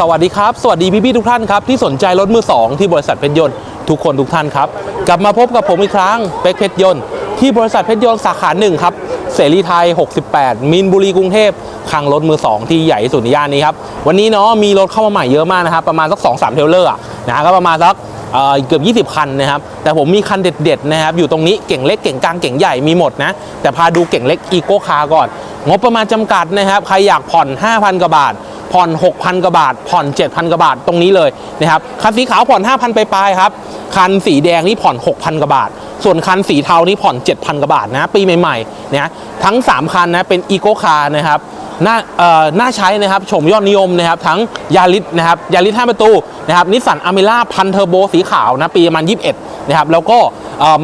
สวัสดีครับ สวัสดีพี่ๆทุกท่านครับ ที่สนใจรถมือ 2 ที่บริษัทเพชรยนต์ทุกคนทุกท่านครับ กลับมาพบกับผมอีกครั้งเป็กเพชรยนต์ที่บริษัทเพชรยนต์สาขาหนึ่งครับเสรีไทย 68 มินบุรีกรุงเทพคลังรถมือ 2 ที่ใหญ่สุดในย่านนี้ครับวันนี้เนาะมีรถเข้ามาใหม่เยอะมากนะครับประมาณสัก2 3เทรลเลอร์นะก็ประมาณสักเอ่อเกือบ 20 คันนะครับ แต่ผมมีคันเด็ดๆนะครับ อยู่ตรงนี้เก่งเล็กเก่งกลางเก่งใหญ่มีหมดนะ แต่พาดูเก่งเล็กอีโก้คาร์ก่อน งบประมาณจำกัดนะครับ ใครอยากผ่อน 5,000 กว่าบาท ผ่อน 6,000 กว่าบาท ผ่อน 7,000 กว่าบาทตรงนี้เลยนะครับ คันสีขาวผ่อน 5,000 ไปปลายๆครับ คันสีแดงนี่ผ่อน 6,000 กว่าบาท ส่วนคันสีเทานี่ผ่อน 7,000 กว่าบาทนะ ปีใหม่ๆนะทั้ง 3 คันนะเป็นอีโก้คาร์นะครับน่าเอ่อน่าใช้นะครับชมยอดนิยมนะครับ ทั้งยาริสนะครับยาริส5ประตูนะครับนิสสันอเมร่าพันเทอร์โบสีขาวนะปีประมาณ 21 นะครับ แล้วก็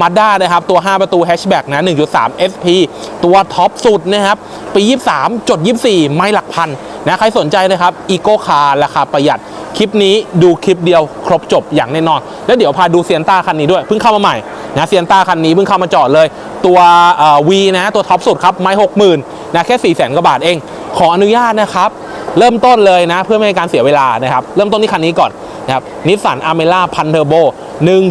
มาด้านะครับ ตัว 5 ประตูแฮชแบ็กนะ 1.3 SP ตัวท็อปสุดนะครับ ปี 23 จด 24 ไม่หลักพันนะใครสนใจนะครับอีโก้คาร์ราคาประหยัด คลิปนี้ดูคลิปเดียวครบจบอย่างแน่นอน แล้วเดี๋ยวพาดูเซียนต้าคันนี้ด้วยเพิ่งเข้ามาใหม่นะเซียนต้าคันนี้เพิ่งเข้ามาจอดเลย ตัววีนะตัวท็อปสุดครับ ไม้หกหมื่นนะแค่4ี่แสนกว่าบาทเอง ขออนุญาตนะครับ เริ่มต้นเลยนะ เพื่อไม่ให้การเสียเวลานะครับ เริ่มต้นที่คันนี้ก่อนนะครับนิสสันอาร์เมร่าพันเทอร์โบ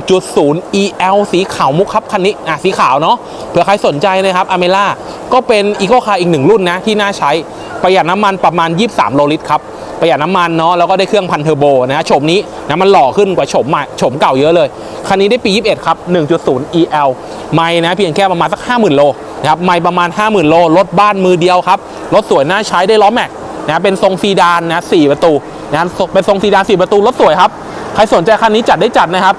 1.0 EL สีขาวมุกครับคันนี้อะสีขาวเนาะเผื่อใครสนใจนะครับอาร์เมร่าก็เป็นอีโคคาร์อีกหนึ่งรุ่นนะ ที่น่าใช้ประหยัดน้ำมันประมาณ 23 โลลิตรครับประหยัดน้ำมันเนาะแล้วก็ได้เครื่องพันเทอร์โบนะฮะโฉมนี้นะมันหล่อขึ้นกว่าโฉมใหม่โฉมเก่าเยอะเลย คันนี้ได้ปี 21 ครับ 1.0 EL ไม่นะเพียงแค่ประมาณสัก 50,000 โลนะครับไม่ประมาณ 50,000 โลรถบ้านมือเดียวครับรถสวยน่าใช้ได้ล้อแม็ก นะเป็นทรงซีดานนะ4ประตูนะเป็นทรงซีดาน4ประตูรถสวยครับ ใครสนใจคันนี้จัดได้จัดนะครับ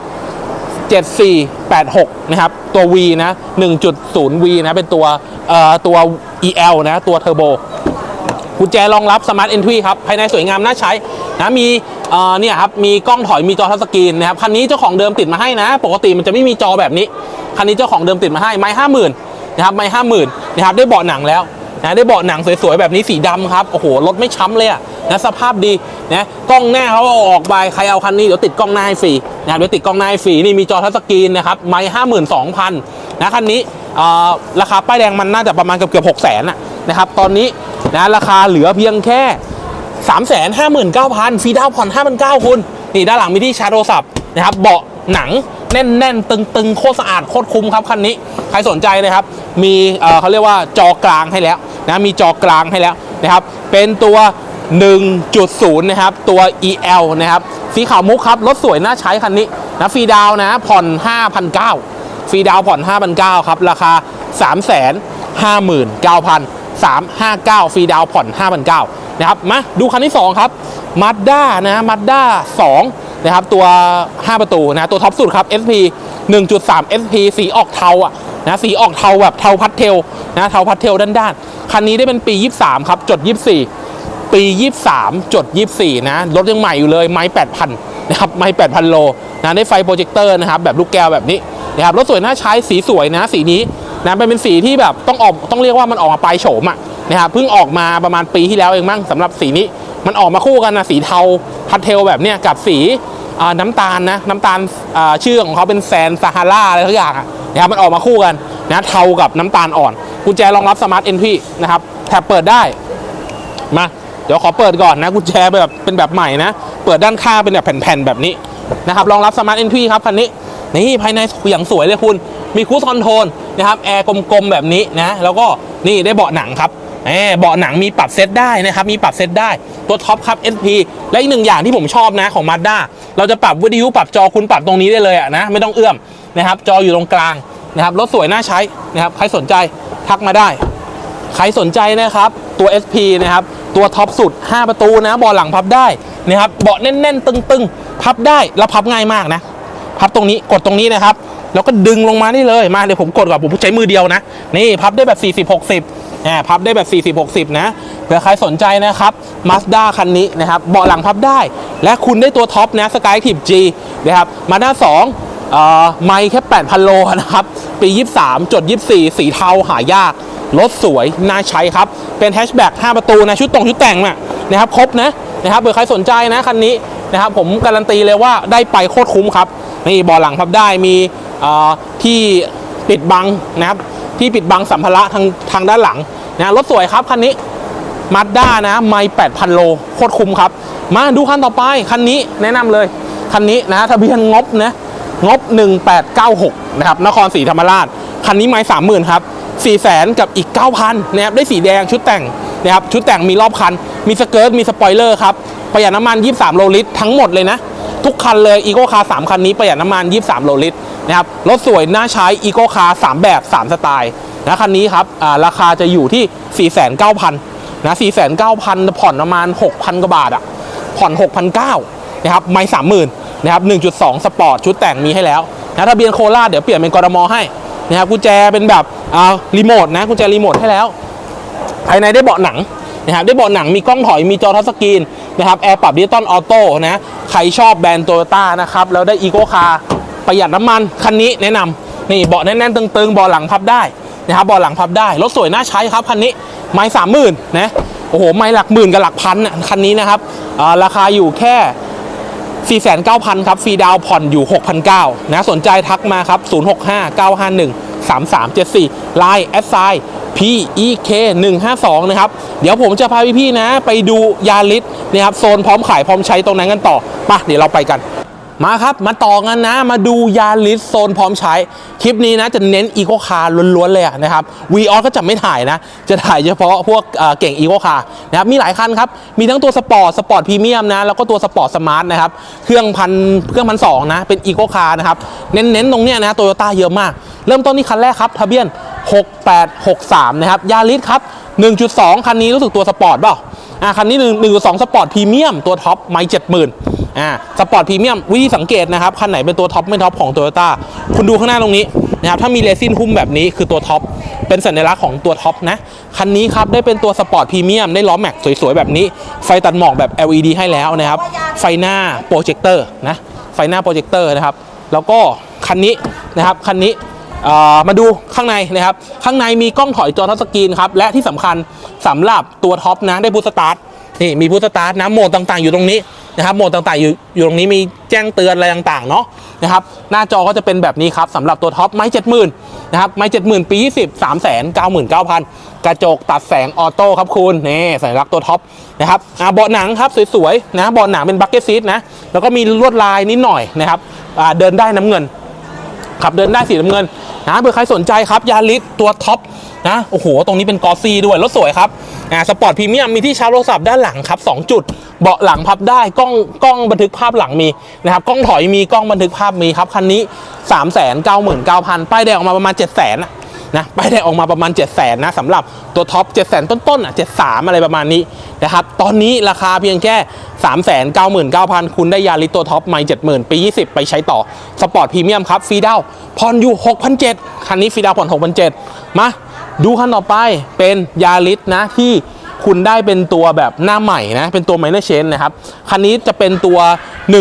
7486 นะครับ ตัว V นะ 1.0 V นะ เป็นตัวเอ่อตัว EL นะ ตัวเทอร์โบกุญแจรองรับ Smart Entry ครับ ภายในสวยงามน่าใช้นะ มีเอ่อเนี่ยครับ มีกล้องถอยมีจอทัชสกรีนนะครับ คันนี้เจ้าของเดิมติดมาให้นะ ปกติมันจะไม่มีจอแบบนี้ คันนี้เจ้าของเดิมติดมาให้ ไม้ห้าหมื่นนะครับ ไม้ห้าหมื่นนะครับ ได้เบาะหนังแล้ว นะได้เบาะหนังสวยๆแบบนี้สีดำครับโอ้โหรถไม่ช้ำเลยอะนะสภาพดีนะกล้องหน้าเขาเอาออกไปใครเอาคันนี้เดี๋ยวติดกล้องหน้าให้ฟรีนะเดี๋ยวติดกล้องหน้าให้ฟรีนี่มีจอทัชสกรีนนะครับไม้ห้าหมื่นสองพันนะคันนี้ราคาป้ายแดงมันน่าจะประมาณเกือบเกือบหกแสนนะครับตอนนี้นะราคาเหลือเพียงแค่3 5 9 0 0 0ฟรีดาวน์ผ่อน5,900คุณนี่ด้านหลังมีที่ชาร์จโทรศัพท์นะครับเบาะหนังแน่นๆ ตึงๆ โคตรสะอาดโคตรคุ้มครับคันนี้ ใครสนใจนะครับ มีเเขาเรียกว่าจอกลางให้แล้ว นะมีจอกลางให้แล้วนะครับ เป็นตัว 1.0 นะครับ ตัว EL นะครับ สีขาวมุกครับ รถสวยน่าใช้คันนี้นะฟรีดาวนะ ผ่อน 5,900ฟรีดาวผ่อน5,900ครับ ราคา 359,000 359ฟรีดาวผ่อน5,900นะครับ มาดูคันที่ 2 ครับมาด้านะมาด้า2นะครับ ตัว 5 ประตูนะ ตัวท็อปสุดครับ SP 1.3 SP สีออกเทาอะ นะสีออกเทาแบบเทาพัดเทลนะเทาพัดเทลด้านๆคันนี้ได้เป็นปี 23 ครับ จด 24 ปี 23 จด 24 นะ รถยังใหม่อยู่เลย ไม้ 8,000 นะครับ ไม้ 8,000 โลนะได้ไฟโปรเจคเตอร์นะครับ แบบลูกแก้วแบบนี้นะครับรถสวยน่าใช้สีสวยนะสีนี้นะเป็นเป็นสีที่แบบต้องออกต้องเรียกว่ามันออกมาปลายโฉมอะนะครับเพิ่งออกมาประมาณปีที่แล้วเองมั้งสำหรับสีนี้ มันออกมาคู่กันนะสีเทาพัดเทลแบบเนี้ยกับสีน้ำตาลนะน้ำตาลชื่อของเขาเป็นแซนซาฮาราอะไรทุกอย่างอะ นะครับมันออกมาคู่กันนะเทากับน้ำตาลอ่อนกุญแจรองรับสมาร์ทเอนทรีนะครับแถบเปิดได้มาเดี๋ยวขอเปิดก่อนนะกุญแจแบบเป็นแบบใหม่นะ เปิดด้านข้างเป็นแบบแผ่นๆแบบนี้นะครับรองรับสมาร์ทเอนทรีครับคันนี้นี่ภายในอย่างสวยเลยคุณ มีคูสคอนโทรลนะครับแอร์กลมๆแบบนี้นะแล้วก็นี่ได้เบาะหนังครับแหมเบาะหนังมีปรับเซตได้นะครับมีปรับเซตได้ ตัวท็อปครับ SP และอีกหนึ่งอย่างที่ผมชอบนะของ Mazda เราจะปรับวิทยุปรับจอคุณปรับตรงนี้ได้เลยอะนะไม่ต้องเอื้อมนะครับจออยู่ตรงกลางนะครับรถสวยน่าใช้นะครับใครสนใจทักมาได้ ใครสนใจนะครับตัว SP นะครับตัวท็อปสุด 5 ประตูนะเบาะหลังพับได้นะครับเบาะแน่นๆ ตึงๆ พับได้แล้วพับง่ายมากนะพับตรงนี้กดตรงนี้นะครับแล้วก็ดึงลงมานี่เลยมาเดี๋ยวผมกดก่อนผมใช้มือเดียวนะนี่พับได้แบบ 40 60 อ่าพับได้แบบ 40 60 นะเผื่อใครสนใจนะครับ Mazda คันนี้นะครับเบาะหลังพับได้ และคุณได้ตัวท็อปนะ Sky t i p G นะครับมาด้า2เอ่อไม่แค่ 8,000 โลนะครับ ปี 23 จด 24 สีเทาหายาก รถสวย น่าใช้ครับ เป็นแฮชแบ็ก5ประตูนะ ชุดตรงชุดแต่งน่ะนะครับ ครบนะนะครับเผื่อใครสนใจนะคันนี้นะครับผมการันตีเลยว่าได้ไปโคตรคุ้มครับนี่เบาหลังพับได้มีอ่อที่ปิดบังนะครับ ที่ปิดบังสัมภาระทางทางด้านหลังนะรถสวยครับคันนี้มาด้านะไม่8,000โลโคตรคุ้มครับ มาดูคันต่อไปคันนี้แนะนำเลย คันนี้นะทะเบียนงบนะงบ 1896 นะครับ นครศรีธรรมราช คันนี้ไม่30,000ครับ4แสนกับอีก 9,000นะครับ ได้สีแดงชุดแต่งนะครับ ชุดแต่งมีรอบคัน มีสเกิร์ต มีสปอยเลอร์ครับ ประหยัดน้ำมัน 23 โลลิตร ทั้งหมดเลยนะ ทุกคันเลย อีโก้คาร์3คันนี้ประหยัดน้ำมัน 23 โลลิตรนะครับรถสวยน่าใช้อีโก้คาร์3แบบ3สไตล์นะคันนี้ครับราคาจะอยู่ที่ 49,000นะ49,000ผ่อนประมาณ 6,000 กว่าบาทอะผ่อน 6,900นะครับไม่30,000นะครับ1.2 สปอร์ต ชุดแต่งมีให้แล้วนะทะเบียนโคราชเดี๋ยวเปลี่ยนเป็นกรมให้นะครับกุญแจเป็นแบบอ่ารีโมทนะกุญแจรีโมทให้แล้ว ภายในได้เบาะหนังนะครับได้เบาะหนังมีกล้องถอยมีจอทัชสกรีนนะครับแอร์ปรับดิจิตอลออโต้นะใครชอบแบรนด์โตโยต้านะครับแล้วได้อีโก้คาร์ ประหยัดน้ำมันคันนี้แนะนำนี่เบาะแน่นๆตึงๆเบาะหลังพับได้นะครับเบาะหลังพับได้รถสวยน่าใช้ครับคันนี้ไม่สามหมื่นนะโอ้โหไม่หลักหมื่นกับหลักพันน่ะคันนี้นะครับราคาอยู่แค่49,000ครับฟรีดาวผ่อนอยู่ 6,900นะสนใจทักมาครับ 065-951-3374ไลน์แอดไซน์ PEK 152นะครับ เดี๋ยวผมจะพาพี่ๆนะ ไปดูยาลิสนะครับ โซนพร้อมขายพร้อมใช้ตรงนั้นกันต่อมาเดี๋ยวเราไปกัน มาครับ มาต่อกันนะ มาดูยาลิสโซนพร้อมใช้ คลิปนี้นะจะเน้นอีโคคาร์ล้วนๆเลยนะครับวีออก็จะไม่ถ่ายนะ จะถ่ายเฉพาะพวกเอ่อเก่งอีโคคาร์นะครับ มีหลายคันครับ มีทั้งตัวสปอร์ต สปอร์ตพรีเมียมนะ แล้วก็ตัวสปอร์ตสมาร์ทนะครับ เครื่องพันเครื่องพันสองนะ เป็นอีโคคาร์นะครับ เน้นๆตรงเนี้ยนะโตโยต้าเยอะมาก เริ่มต้นที่คันแรกครับทะเบียน 6863 นะครับ ยาลิสครับ 1.2 คันนี้รู้สึกตัวสปอร์ตเปล่า อ่าคันนี้หนึ่งหนึ่งสองสปอร์ตพรีเมียมตัวท็อปไม่เจ็ดหมื่นอ่าสปอร์ตพรีเมียมวิธีสังเกตนะครับคันไหนเป็นตัวท็อปไม่ท็อปของโตโยต้าคุณดูข้างหน้าตรงนี้นะครับถ้ามีเรซินหุ้มแบบนี้คือตัวท็อปเป็นสัญลักษณ์ของตัวท็อปนะคันนี้ครับได้เป็นตัวสปอร์ตพรีเมียมได้ล้อแม็กสวยๆ แบบนี้ ไฟตัดหมอกแบบ LED ให้แล้วนะครับ ไฟหน้าโปรเจคเตอร์นะไฟหน้าโปรเจคเตอร์นะครับแล้วก็คันนี้นะครับคันนี้ มาดูข้างในนะครับ ข้างในมีกล้องถอยจอทัชสกรีนครับ และที่สำคัญสำหรับตัวท็อปนะได้บูสตาร์ทนี่มีบูสตาร์ทนะโหมดต่างๆอยู่ตรงนี้นะครับโหมดต่างๆอยู่อยู่ตรงนี้มีแจ้งเตือนอะไรต่างๆเนาะนะครับหน้าจอก็จะเป็นแบบนี้ครับสำหรับตัวท็อปไม้เจ็ดหมื่นนะครับไม้เจ็ดหมื่นปียี่สิบสามแสนเก้าหมื่นเก้าพันกระจกตัดแสงออโต้ครับคุณนี่สัญลักษณ์ตัวท็อปนะครับอ่าเบาะหนังครับสวยๆนะเบาะหนังเป็นบักเก็ตซีทนะแล้วก็มีลวดลายนิดหน่อยนะครับอ่าเดินได้น้ำเงิน ขับเดินได้สีน้ำเงินนะเผื่อใครสนใจครับยาริสตัวท็อปนะโอ้โห ตรงนี้เป็นกอซีด้วย รถสวยครับอ่าสปอร์ตพรีเมียมมีที่ชาร์จโทรศัพท์ด้านหลังครับ 2 จุด เบาะหลังพับได้กล้องกล้องบันทึกภาพหลังมีนะครับกล้องถอยมีกล้องบันทึกภาพมีครับคันนี้ 3 9 9 0 0 0ป้ายแดงออกมาประมาณ 7 0 0 0 0 นะป้ายแดงออกมาประมาณ 7 0 0 0 0นนะสำหรับตัวท็อป7 0 0 0 0 0 ต้นๆอะ73 อะไรประมาณนี้นะครับ ตอนนี้ราคาเพียงแค่ 399,000 คุณได้ยาริสตัวท็อปไม่ 70,000 ปี 20 ไปใช้ต่อ สปอร์ตพรีเมียมครับฟรีดาวผ่อนอยู่ 6,700 คันนี้ฟรีดาวผ่อน 6,700 มา ดูคันต่อไปเป็นยาริสนะที่คุณได้เป็นตัวแบบหน้าใหม่นะ เป็นตัวไมเนอร์เชนนะครับ คันนี้จะเป็นตัว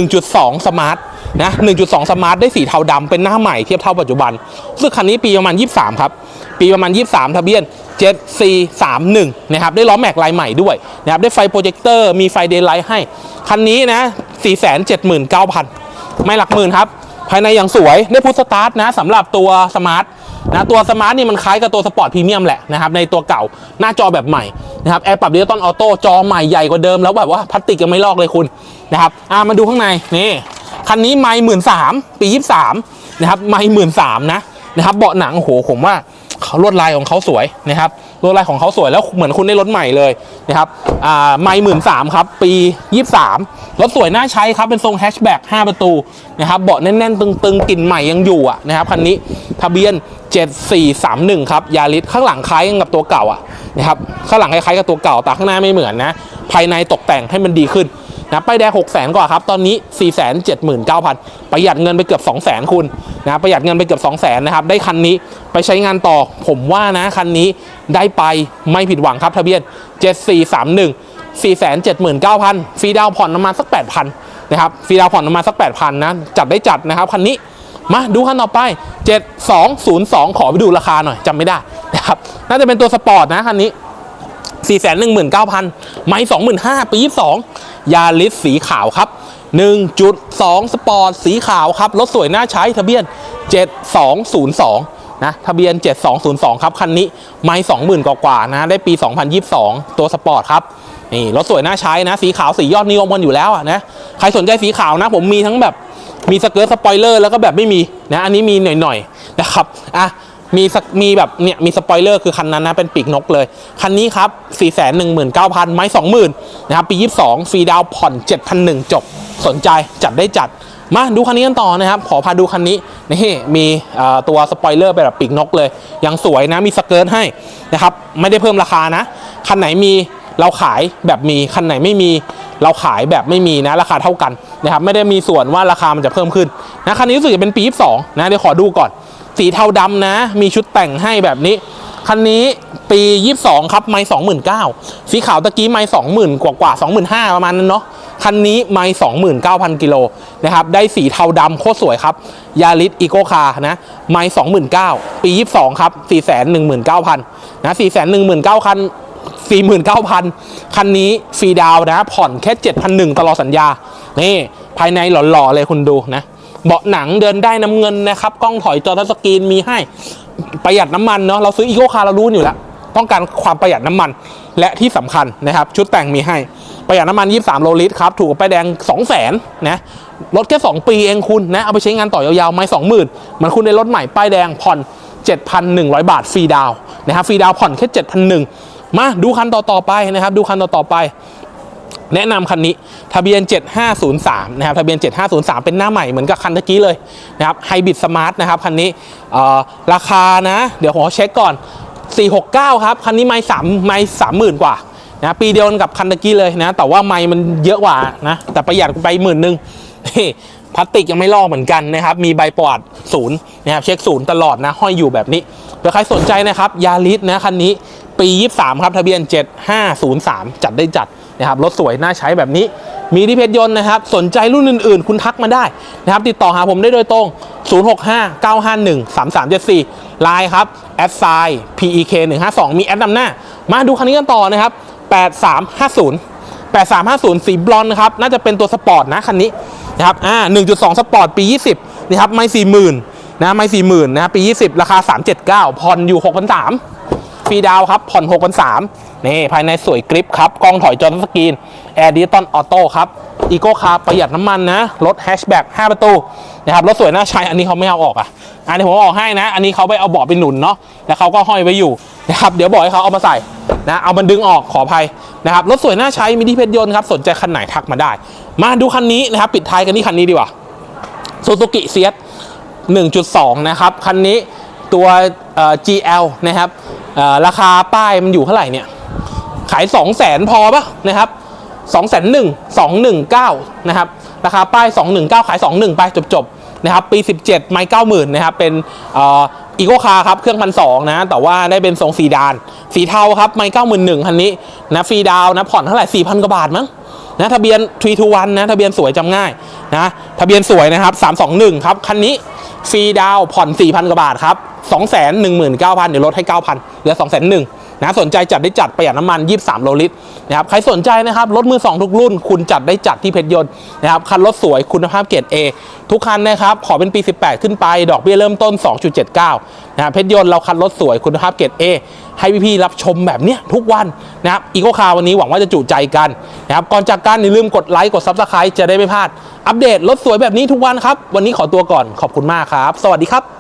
1.2สมาร์ท นะ1.2 สมาร์ทได้สีเทาดำเป็นหน้าใหม่เทียบเท่าปัจจุบันซึ่งคันนี้ปีประมาณ 23 ครับ ปีประมาณ 23 ทะเบียน 7431 นะครับ ได้ล้อแม็กลายใหม่ด้วยนะครับ ได้ไฟโปรเจคเตอร์ มีไฟเดย์ไลท์ให้ คันนี้นะ 479,000 ไม่หลักหมื่นครับ ภายในอย่างสวย ได้พุทสตาร์ทนะสำหรับตัวสมาร์ทนะตัวสมาร์ทนี่มันคล้ายกับตัวสปอร์ตพรีเมียมแหละนะครับในตัวเก่าหน้าจอแบบใหม่นะครับแอร์ปรับดิจิตอลออโต้จอใหม่ใหญ่กว่าเดิมแล้วแบบว่าพลาสติกยังไม่ลอกเลยคุณนะครับอ่ามาดูข้างในนี่ คันนี้ไม่หมื่นสามปียี่สามนะครับไม่หมื่นสามนะนะครับเบาะหนังโหผมว่าเขาลวดลายของเขาสวยนะครับลวดลายของเขาสวยแล้วเหมือนคุณได้รถใหม่เลยนะครับอ่าไม่หมื่นสามครับปียี่สามรถสวยน่าใช้ครับเป็นทรงแฮชแบ็ก5ประตูนะครับเบาะแน่นๆ ตึงๆกลิ่นใหม่ยังอยู่อะนะครับคันนี้ทะเบียน 7431 ครับยาริสข้างหลังคล้ายกับตัวเก่าอะนะครับข้างหลังคล้ายๆกับตัวเก่าแต่ข้างหน้าไม่เหมือนนะภายในตกแต่งให้มันดีขึ้น นะป้ายแดง6 0 0 0 0กว่าครับ ตอนนี้ 479,000 ประหยัดเงินไปเกือบ 200,000คุณนะประหยัดเงินไปเกือบ 200,000นะครับ ได้คันนี้ไปใช้งานต่อ ผมว่านะคันนี้ได้ไปไม่ผิดหวังครับทะเบียน 7431 479,000ฟรีดาวน์ผ่อนประมาณสัก 8,000นะครับฟรีดาวผ่อนประมาณสัก 8,000นะจัดได้จัดนะครับคันนี้มาดูคันต่อไป 7202 ขอไปดูราคาหน่อยจำไม่ได้นะครับน่าจะเป็นตัวสปอร์ตนะคันนี้419,000 ไม้25,000 ปี 22 ยาลิสสีขาวครับ 1.2 สปอร์ตสีขาวครับ รถสวยน่าใช้ทะเบียน 7202 นะ ทะเบียน 7202 ครับ คันนี้ไม่20,000กว่ากว่าๆนะ ได้ปี 2022 ตัวสปอร์ตครับ นี่ รถสวยน่าใช้นะ สีขาวสียอดนิยมกันอยู่แล้วนะ ใครสนใจสีขาวนะ ผมมีทั้งแบบ มีสเกิร์ตสปอยเลอร์แล้วก็แบบไม่มีนะ อันนี้มีหน่อยๆนะครับ อะ มีสักมีแบบเนี่ยมีสปอยเลอร์คือคันนั้นนะเป็นปีกนกเลย คันนี้ครับ 4 1 9 0 0 0 ไม้ 20,000 นะครับ ปี 22 ฟรีดาวน์ผ่อน7,100จบ สนใจจัดได้จัด มาดูคันนี้กันต่อนะครับ ขอพาดูคันนี้ นี่มีตัวสปอยเลอร์เป็นแบบปีกนกเลย ยังสวยนะ มีสเกิร์ตให้นะครับ ไม่ได้เพิ่มราคานะ คันไหนมีเราขายแบบมี คันไหนไม่มีเราขายแบบไม่มีนะราคาเท่ากันนะครับ ไม่ได้มีส่วนว่าราคามันจะเพิ่มขึ้นนะคันนี้รู้สึกจะเป็นปี 22 นะเดี๋ยวขอดูก่อน สีเทาดำนะ มีชุดแต่งให้แบบนี้ คันนี้ปี 22 ครับ ไม่29,000สีขาวตะกี้ไม่20,000กว่ากว่า25,000ประมาณนั้นเนาะคันนี้ไม่29,000กิโลนะครับ ได้สีเทาดำโคตรสวยครับยาริสอีโกคาร์นะไม่29,000ปี 22 ครับ419,000นะ419,000คัน49,000 คันนี้ฟรีดาวน์นะ ผ่อนแค่ 7,100 ตลอดสัญญา นี่ ภายในหล่อๆเลยคุณดูนะ เบาะหนังเดินได้น้ำเงินนะครับ กล้องถอยจอทัชสกรีนมีให้ประหยัดน้ำมันเนาะเราซื้ออีโคคาร์เรารู้อยู่แล้วต้องการความประหยัดน้ำมันและที่สำคัญนะครับ ชุดแต่งมีให้ประหยัดน้ำมัน 23 โลลิตรครับ ถูกกับป้ายแดง 200,000นะรถแค่ 2 ปีเองคุณนะ เอาไปใช้งานต่อยาวๆ ไม่ 20,000เหมือนคุณในรถใหม่ป้ายแดงผ่อน 7,100 บาทฟรีดาวนะครับฟรีดาวผ่อนแค่ 7,100 มาดูคันต่อๆไปนะครับ ดูคันต่อๆไป แนะนำคันนี้ทะเบียน 7503 นะครับทะเบียน 7503 เป็นหน้าใหม่เหมือนกับคันตะกี้เลยนะครับไฮบริดสมาร์ทนะครับคันนี้ราคานะ เดี๋ยวผมขอเช็คก่อน 469 ครับ คันนี้ไม่สามไม่สามหมื่นกว่านะปีเดียวกันกับคันตะกี้เลยนะ แต่ว่าไม่มันเยอะกว่านะ แต่ประหยัดไปหมื่นหนึ่งพลาสติกยังไม่ลอกเหมือนกันนะครับ มีใบประวัติศูนย์นะครับเช็คศูนย์ตลอดนะห้อยอยู่แบบนี้เผื่อใครสนใจนะครับยาริสนะคันนี้ปี 23 ครับทะเบียน 7503 จัดได้จัด นะครับรถสวยน่าใช้แบบนี้ มีที่เพชรยนต์นะครับ สนใจรุ่นอื่นๆ คุณทักมาได้นะครับ ติดต่อหาผมได้โดยตรง 065-951-3374ไลน์ครับแอดไซ PEK 152มีแอดนำหน้า มาดูคันนี้กันต่อนะครับ 8350 8350 สีบลอนด์นะครับน่าจะเป็นตัวสปอร์ตนะคันนี้นะครับอ่า1.2 สปอร์ตปี 20นะครับไม่40,000นะไม่40,000นะปี 20 ราคา 379ผ่อนอยู่6,300 ฟรีดาวครับผ่อน6,300นี่ภายในสวยกริปครับกล้องถอยจอสกรีนแอร์ดิจิตอลออโต้ครับอีโก้คาร์ประหยัดน้ำมันนะรถแฮชแบ็ก5ประตูนะครับรถสวยน่าใช้อันนี้เขาไม่เอาออกอะอันนี้ผมออกให้นะ อันนี้เขาไปเอาเบาะไปหนุนเนาะแล้วเขาก็ห้อยไว้อยู่นะครับเดี๋ยวบอกให้เขาเอามาใส่นะเอามันดึงออกขออภัยนะครับรถสวยน่าใช้มีที่เพชรยนต์ครับสนใจคันไหนทักมาได้ มาดูคันนี้นะครับปิดท้ายกันที่คันนี้ดีกว่าซูซูกิเซีย1.2 นะครับ คันนี้ตัว GL นะครับ ราคาป้ายมันอยู่เท่าไหร่เนี่ย ขาย 2 0 0แสนพอปะนะครับ2 0 0 0 0 219 นะครับ ราคาป้าย 219 ขาย 21 ไปจบๆนะครับ ปี 17 ไม่90,000 นะครับ เป็นอีโกคาร์ครับ เครื่องพันสองนะ แต่ว่าได้เป็นทรงสีดาน สีเทาครับ ไม่91,000 คันนี้นะ ฟรีดาวน์นะ ผ่อนเท่าไหร่ 4,000 กว่าบาทมั้ง นะทะเบียน321นะทะเบียนสวยจำง่ายนะทะเบียนสวยนะครับ 321 ครับ คันนี้ฟรีดาวผ่อน 4,000 กว่าบาทครับ 219,000 เดี๋ยวลดให้ 9,000 เหลือ 201,000 นะสนใจจัดได้จัดประหยัดน้ำมัน 23 โลลิตรนะครับใครสนใจนะครับรถมือ 2 ทุกรุ่น คุณจัดได้จัดที่เพชรยนต์นะครับคันรถสวยคุณภาพเกรด A ทุกคันนะครับขอเป็นปี 18 ขึ้นไป ดอกเบี้ยเริ่มต้น 2.79นะครับเพชรยนต์เราคันรถสวยคุณภาพเกรด A ให้พี่ๆรับชมแบบเนี้ยทุกวันนะครับอีโคคาวันนี้หวังว่าจะจุใจกันนะครับก่อนจากกันอย่าลืมกดไลค์กด Subscribe จะได้ไม่พลาดอัปเดตรถสวยแบบนี้ทุกวันครับวันนี้ขอตัวก่อนขอบคุณมากครับ สวัสดีครับ